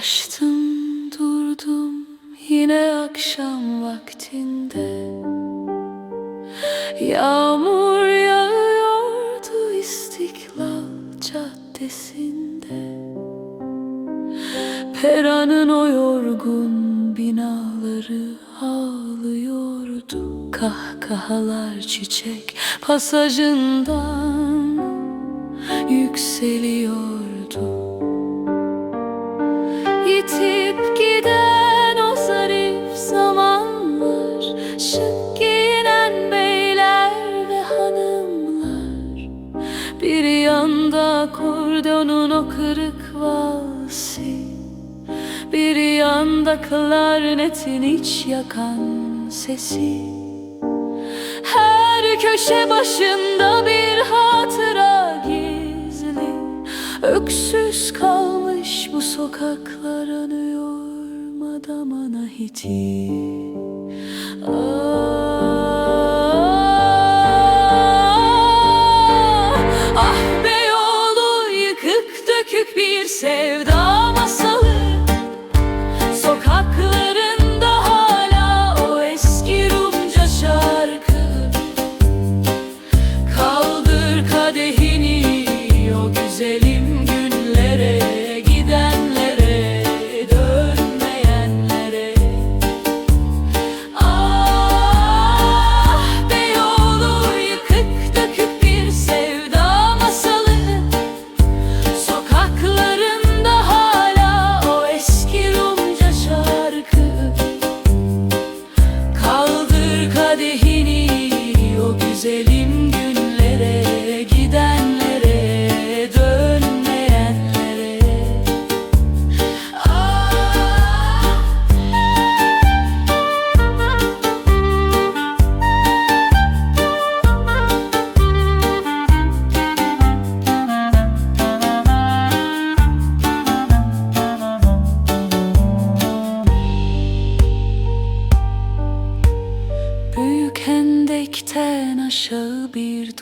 Dolaştım durdum yine akşam vaktinde. Yağmur yağıyordu İstiklal Caddesi'nde. Peranın o yorgun binaları ağlıyordu. Kahkahalar çiçek pasajından yükseliyordu yanda kordonun o kırık valsi. Bir yanda klarnetin iç yakan sesi. Her köşe başında bir hatıra gizli. Öksüz kalmış bu sokaklar anıyor Madam Anahiti sevda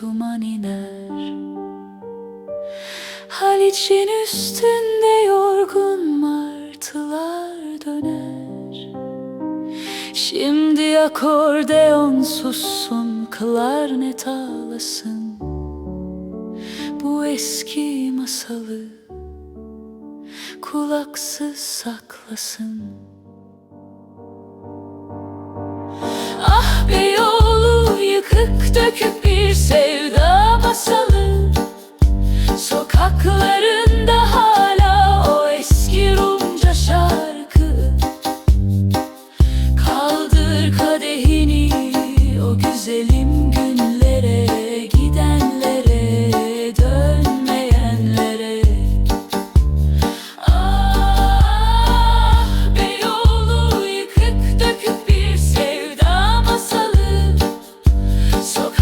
duman iner. Haliç'in üstünde yorgun martılar döner. Şimdi akordeon sussun, klarnet ağlasın Bu eski masalı kulaksız saklasın. Ah Beyoğlu yıkık dökük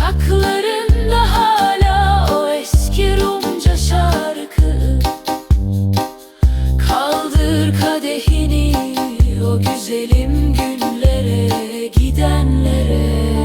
Dudaklarında hala o eski Rumca şarkı. Kaldır kadehini o güzelim günlere gidenlere.